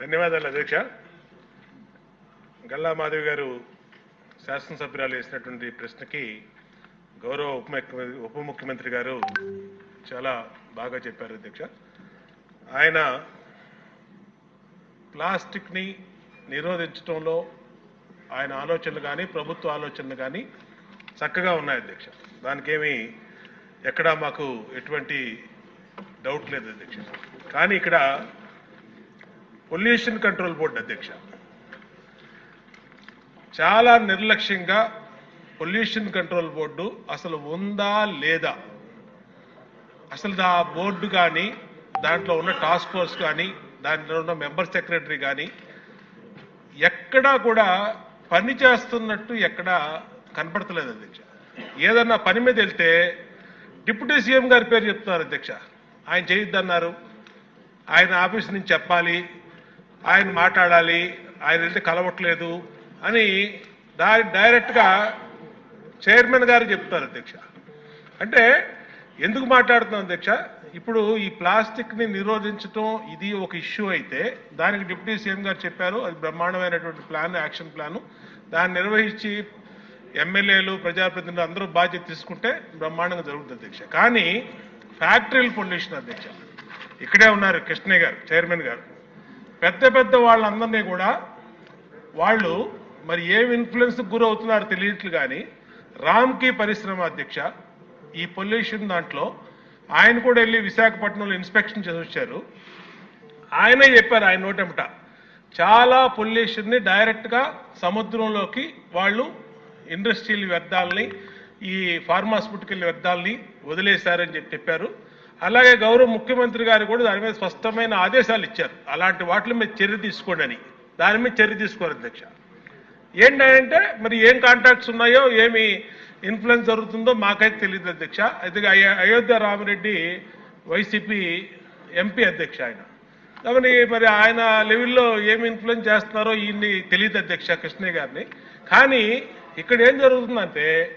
ధన్యవాదాలు అధ్యక్ష. గల్లా మాధవి గారు శాసనసభ్యురాలు వేసినటువంటి ప్రశ్నకి గౌరవ ఉప ముఖ్య- ఉప ముఖ్యమంత్రి గారు చాలా బాగా చెప్పారు అధ్యక్ష. ఆయన ప్లాస్టిక్ని నిరోధించడంలో ఆయన ఆలోచనలు కానీ ప్రభుత్వ ఆలోచనలు కానీ చక్కగా ఉన్నాయి అధ్యక్ష. దానికేమి ఎక్కడా మాకు ఎటువంటి డౌట్ లేదు అధ్యక్ష. కానీ ఇక్కడ పొల్యూషన్ కంట్రోల్ బోర్డు అధ్యక్ష. చాలా నిర్లక్ష్యంగా పొల్యూషన్ కంట్రోల్ బోర్డు అసలు ఉందా లేదా? అసలు ఆ బోర్డు కానీ దాంట్లో ఉన్న టాస్క్ ఫోర్స్ కానీ దాంట్లో ఉన్న మెంబర్ సెక్రటరీ కానీ ఎక్కడా కూడా పని చేస్తున్నట్టు ఎక్కడా కనపడతలేదు అధ్యక్ష. ఏదన్నా పని మీద వెళ్తే డిప్యూటీ సీఎం గారి పేరు చెప్తున్నారు అధ్యక్ష. ఆయన చేయొద్దన్నారు. ఆయన ఆఫీస్ నుంచి చెప్పాలి. ఆయన మాట్లాడాలి ఆయన వెళ్తే కలవట్లేదు అని దారి డైరెక్ట్గా చైర్మన్ గారు చెప్తారు అధ్యక్ష. అంటే ఎందుకు మాట్లాడుతున్నాం అధ్యక్ష? ఇప్పుడు ఈ ప్లాస్టిక్ని నిరోధించటం నిరోధించడం ఇది ఒక ఇష్యూ అయితే దానికి డిప్యూటీ సీఎం గారు చెప్పారు అది బ్రహ్మాండమైనటువంటి ప్లాన్ యాక్షన్ ప్లాను. దాన్ని నిర్వహించి ఎమ్మెల్యేలు ప్రజాప్రతినిధులు అందరూ బాధ్యత తీసుకుంటే బ్రహ్మాండంగా జరుగుతుంది అధ్యక్ష. కానీ ఫ్యాక్టరీల పొల్యూషన్ అధ్యక్ష. ఇక్కడే ఉన్నారు కృష్ణయ్య గారు చైర్మన్ గారు. పెద్ద పెద్ద వాళ్ళందరినీ కూడా వాళ్ళు మరి ఏం ఇన్ఫ్లుయెన్స్ గురవుతున్నారో తెలియట్లు కానీ రామ్కి పరిశ్రమ అధ్యక్ష ఈ పొల్యూషన్ దాంట్లో ఆయన కూడా వెళ్ళి విశాఖపట్నంలో ఇన్స్పెక్షన్ చేసి వచ్చారు. ఆయనే చెప్పారు ఆయన నోటెంట చాలా పొల్యూషన్ని డైరెక్ట్గా సముద్రంలోకి వాళ్ళు ఇండస్ట్రియల్ వ్యర్థాలని ఈ ఫార్మాస్యూటికల్ వ్యర్థాలని వదిలేశారని చెప్పి చెప్పారు. అలాగే గౌరవ ముఖ్యమంత్రి గారు కూడా దాని మీద స్పష్టమైన ఆదేశాలు ఇచ్చారు. అలాంటి వాటి మీద చర్య తీసుకోండి అని. దాని మీద చర్య తీసుకోరు అధ్యక్ష. ఏంటంటే మరి ఏం కాంటాక్ట్స్ ఉన్నాయో ఏమి ఇన్ఫ్లుయెన్స్ జరుగుతుందో మాకైతే తెలియదు అధ్యక్ష. అయితే అయ- అయోధ్య రామిరెడ్డి వైసీపీ ఎంపీ అధ్యక్ష ఆయన. కాబట్టి మరి ఆయన లెవెల్లో ఏమి ఇన్ఫ్లుయెన్స్ చేస్తున్నారో ఈయన్ని తెలియదు అధ్యక్ష కృష్ణయ్య గారిని. కానీ ఇక్కడ ఏం జరుగుతుందంటే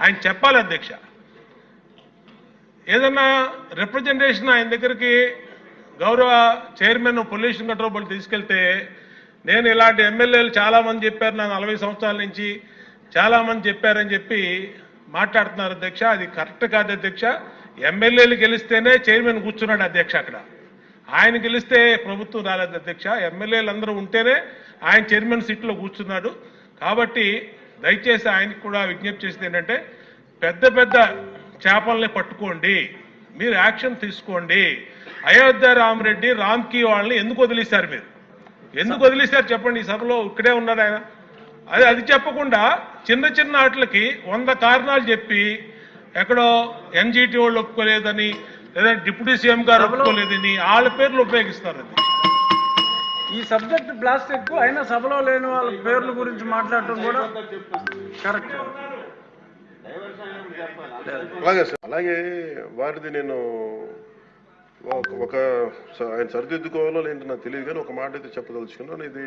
ఆయన చెప్పాలి అధ్యక్ష. ఏదన్నా రిప్రజెంటేషన్ ఆయన దగ్గరికి గౌరవ చైర్మన్ పొల్యూషన్ కంట్రోల్ బోర్డు తీసుకెళ్తే నేను ఇలాంటి ఎమ్మెల్యేలు చాలామంది చెప్పారు నా నలభై సంవత్సరాల నుంచి చాలా మంది చెప్పారని చెప్పి మాట్లాడుతున్నారు అధ్యక్ష. అది కరెక్ట్ కాదు అధ్యక్ష. ఎమ్మెల్యేలు గెలిస్తేనే చైర్మన్ కూర్చున్నాడు అధ్యక్ష అక్కడ. ఆయన గెలిస్తే ప్రభుత్వం రాలేదు అధ్యక్ష. ఎమ్మెల్యేలు అందరూ ఉంటేనే ఆయన చైర్మన్ సీట్లో కూర్చున్నాడు. కాబట్టి దయచేసి ఆయనకు కూడా విజ్ఞప్తి చేసేది ఏంటంటే పెద్ద పెద్ద చేపల్ని పట్టుకోండి మీరు యాక్షన్ తీసుకోండి. అయోధ్య రామరెడ్డి రామ్కి వాళ్ళని ఎందుకు వదిలేశారు మీరు? ఎందుకు వదిలేశారు చెప్పండి ఈ సభలో ఇక్కడే ఉన్నారు ఆయన. అది అది చెప్పకుండా చిన్న చిన్న ఆటలకి వంద కారణాలు చెప్పి ఎక్కడో ఎన్జిటి వాళ్ళు ఒప్పుకోలేదని లేదా డిప్యూటీ సీఎం గారు ఒప్పుకోలేదని వాళ్ళ పేర్లు ఉపయోగిస్తారు అది. ఈ సబ్జెక్ట్ ప్లాస్టిక్ అయినా సభలో లేని వాళ్ళ పేర్ల గురించి మాట్లాడటం కూడా కరెక్ట్. అలాగే సార్ అలాగే వారిది నేను ఒక ఆయన సరిదిద్దుకోవాలో లేదంటే నాకు తెలియదు కానీ ఒక మాట అయితే చెప్పదలుచుకున్నాను. ఇది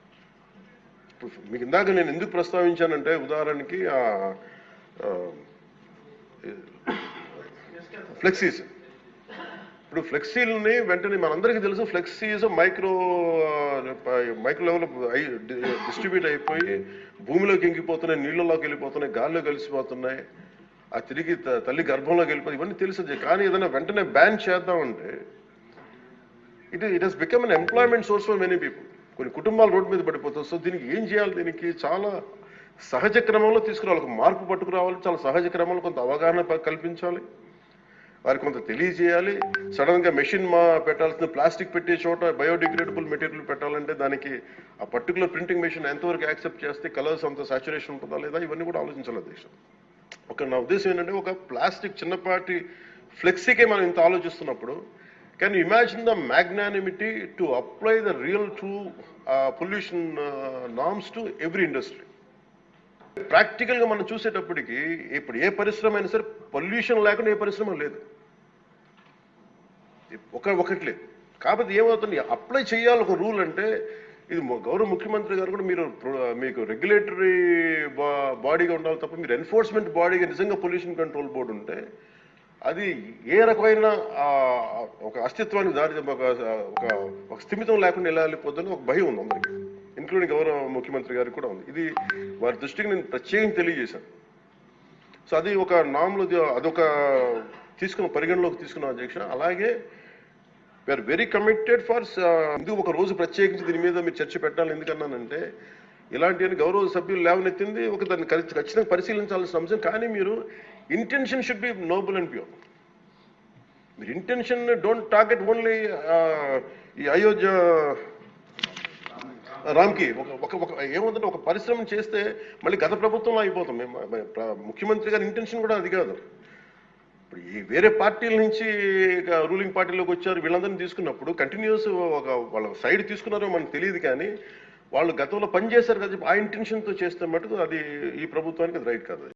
మీకు ఇందాక నేను ఎందుకు ప్రస్తావించానంటే ఉదాహరణకి ఆ, ఫ్లెక్సీస్. ఇప్పుడు ఫ్లెక్సీలని వెంటనే మనందరికీ తెలుసు flexes micro micro level distribute అయిపోయి భూమిలోకి ఇంకిపోతున్నాయి నీళ్ళలోకి వెళ్ళిపోతున్నాయి గాల్లో కలిసిపోతున్నాయి ఆ తిరిగి తల్లి గర్భంలోకి వెళ్ళిపోయి ఇవన్నీ తెలుసు కానీ ఏదైనా వెంటనే బ్యాన్ చేద్దామంటే it it has become an employment source for many people కొన్ని కుటుంబాలు రోడ్డు మీద పడిపోతాం. సో దీనికి ఏం చేయాలి? దీనికి చాలా సహజ క్రమంలో తీసుకురావాలి. ఒక మార్పు పట్టుకురావాలి. చాలా సహజ క్రమంలో కొంత అవగాహన కల్పించాలి. వారికి కొంత తెలియజేయాలి. సడన్గా మెషిన్ మా పెట్టాల్సిన ప్లాస్టిక్ పెట్టే చోట బయోడిగ్రేడబుల్ మెటీరియల్ పెట్టాలంటే దానికి ఆ పర్టికులర్ ప్రింటింగ్ మెషిన్ ఎంతవరకు యాక్సెప్ట్ చేస్తే కలర్స్ అంత సాచురేషన్ ఉంటుందా లేదా? ఇవన్నీ కూడా ఆలోచించాలి దేశం. ఒక నా ఉద్దేశం ఏంటంటే ఒక ప్లాస్టిక్ చిన్నపాటి ఫ్లెక్సీకే మనం ఇంత ఆలోచిస్తున్నప్పుడు can imagine the magnanimity to apply the real true pollution norms to every industry ప్రాక్టికల్గా మనం చూసేటప్పటికి ఇప్పుడు ఏ పరిశ్రమ అయినా సరే పొల్యూషన్ లేకుండా ఏ పరిశ్రమ లేదు. ఒక ఒకటి లేదు. కాకపోతే ఏమవుతుంది? అప్లై చేయాలి ఒక రూల్ అంటే ఇది గౌరవ ముఖ్యమంత్రి గారు కూడా మీరు మీకు రెగ్యులేటరీ బాడీగా ఉండాలి తప్ప మీరు ఎన్ఫోర్స్మెంట్ బాడీగా నిజంగా పొల్యూషన్ కంట్రోల్ బోర్డు ఉంటే అది ఏ రకమైన అస్తిత్వానికి దారి ఒక ఒక స్థిమితం లేకుండా ఎలా వెళ్ళిపోతుందని ఒక భయం ఉంది అందరికి. ఇంక్లూడింగ్ గౌరవ ముఖ్యమంత్రి గారికి కూడా ఉంది. ఇది వారి దృష్టికి నేను ప్రత్యేకంగా తెలియజేశాను. సో అది ఒక నామ్లో అదొక తీసుకున్న పరిగణలోకి తీసుకున్న అధ్యక్ష అలాగే వీఆర్ వెరీ కమిటెడ్ ఫర్ ఎందుకు ఒక రోజు ప్రత్యేకించి దీని మీద మీరు చర్చ పెట్టాలి? ఎందుకన్నానంటే ఇలాంటి గౌరవ సభ్యులు లేవనెత్తింది ఒక దాన్ని ఖచ్చితంగా పరిశీలించాల్సిన అంశం. కానీ మీరు intention should be noble and pure మీరు ఇంటెన్షన్ డోంట్ టార్గెట్ ఓన్లీ ఈ అయోధ్య uh, రామ్కి. ఒక ఒక ఒక ఏముందంటే ఒక పరిశ్రమ చేస్తే మళ్ళీ గత ప్రభుత్వంలో అయిపోతాం. మేము ముఖ్యమంత్రి గారి ఇంటెన్షన్ కూడా అది కాదు. ఇప్పుడు ఈ వేరే పార్టీల నుంచి రూలింగ్ పార్టీలోకి వచ్చారు వీళ్ళందరినీ తీసుకున్నప్పుడు కంటిన్యూస్ ఒక వాళ్ళ సైడ్ తీసుకున్నారో మనకు తెలియదు కానీ వాళ్ళు గతంలో పనిచేశారు కదా ఆ ఇంటెన్షన్తో చేస్తే మటుకు అది ఈ ప్రభుత్వానికి అది రైట్ కాదు.